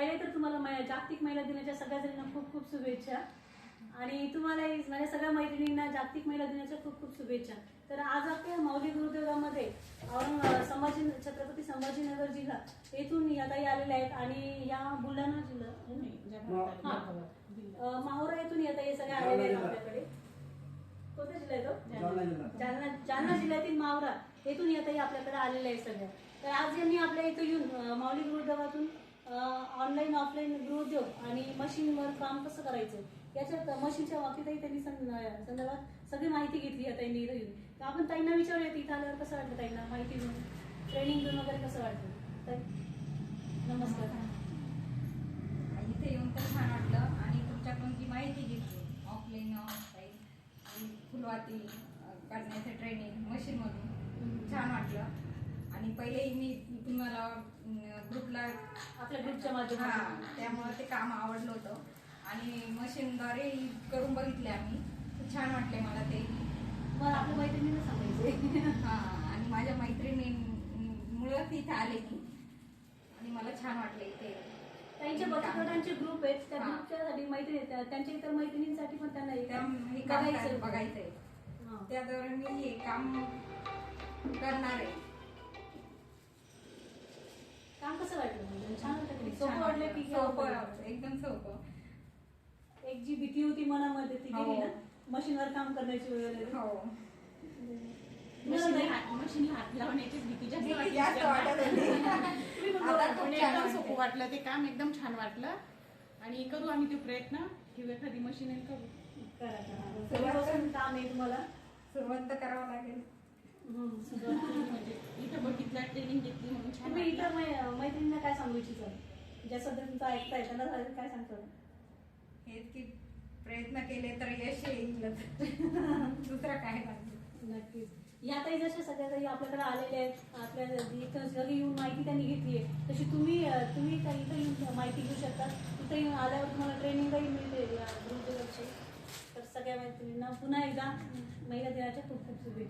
पहिले तर तुम्हाला मै- जागतिक महिला दिनाच्या सगळ्या जणींना खूप खूप शुभेच्छा. आणि तुम्हालाही माझ्या सगळ्या मैत्रिणींना जागतिक महिला दिनाच्या खूप खूप शुभेच्छा. तर आज आपल्या माऊली गुरुदेवामध्ये औरंग संभाजी छत्रपती संभाजीनगर जिल्हा येथून या ताई आलेल्या आहेत. आणि या बुलढाणा जिल्हा हा. माहुरा येथून येत आहे सगळ्या आलेल्या आहेत आपल्याकडे. कोणता जिल्हा आहे तो जालना जिल्हा. जालना जिल्ह्यातील मावरा येथून येतही आपल्याकडे आलेले आहे सगळ्या. तर आज यांनी आपल्या इथं येऊन माऊली गुरुदेवातून ऑनलाईन ऑफलाईन गृहउद्योग आणि मशीनवर काम कसं करायचं? याच्यात मशीनच्या बाबतीतही त्यांनी संदर्भात सगळी माहिती घेतली आहे त्यांनी इथं येऊन. तर आपण ताईंना विचारूया इथं आल्यावर कसं वाटलं ताईंना? माहिती घेऊन ट्रेनिंग घेऊन वगैरे कसं वाटलं तर नमस्कार. इथे येऊन तर छान वाटलं. आणि तुमच्याकडून जी माहिती घेतली ऑफलाईन ऑफलाईन फुलवाती करण्याचं ट्रेनिंग मशीनमधून छान वाटलं. आणि पहिलेही मी तुम्हाला ग्रुपला आपल्या ग्रुपच्या हा माध्यमातून. त्यामुळे ते काम आवडलं होतं. आणि मशीनद्वारे करून बघितले आम्ही. छान वाटले मला ते. मला आपल्या मैत्रिणींना सांगायचं हा आणि माझ्या मैत्रिणीमुळं तिथे आले मी. आणि मला छान वाटले इथे त्यांच्या बचत गटांचे ग्रुप आहेत. त्या. ग्रुपच्यासाठी मैत्रिणी त्यांच्या इतर मैत्रिणींसाठी पण त्यांना हे हे बघायचं करायचं- होतं. बघायचंय. हा. त्याद्वारे मी हे काम करणार. आहे वाटलं की सोपं वाटलं. की सोपं एकदम सोपं. एक जी भीती होती मनामध्ये ती गेली हो. ना? मशीनवर काम करण्याची वगैरे हो. मशीनला हात मशीनला हात लावण्याचीच भीती जास्त भीती वाटली जास्त वाटत होती. तुम्ही पण आता बघा. खूप पण छान एकदम वाटतंय. सोपं वाटलं. ते काम एकदम छान वाटलं. आणि करू आम्ही ते प्रयत्न. किंवा एखादी मशीन करू. करा, करा. कधीपासून काम आहे तुम्हाला? सुरुवात तर करावं लागेल. हम्म, सुरुवात केली. म्हणजे इथं बघितलं ट्रेनिंग घेतली म्हणून छान तुम्ही वाटलं. इतर मै- मैत्रिणींना काय सांगू इच्छिता? ज्या सध्या तुमचं ऐकताय त्यांना काय सांगतो हेच की प्रयत्न केले तर यश येईलच दुसरं काय नाही नक्कीच. या ताई जशा सगळ्या ताई आपल्याकडे आलेल्या आहेत आपल्या इथं घरी येऊन माहिती त्यांनी घेतली आहे तशी तुम्ही तुम्ही इथं येऊन माहिती घेऊ शकता इथं येऊन आल्यावर तुम्हाला ट्रेनिंगही मिळते या ग्रुपवरची तर सगळ्या मैत्रिणींना पुन्हा एकदा महिला दिनाच्या खूप खूप शुभेच्छा.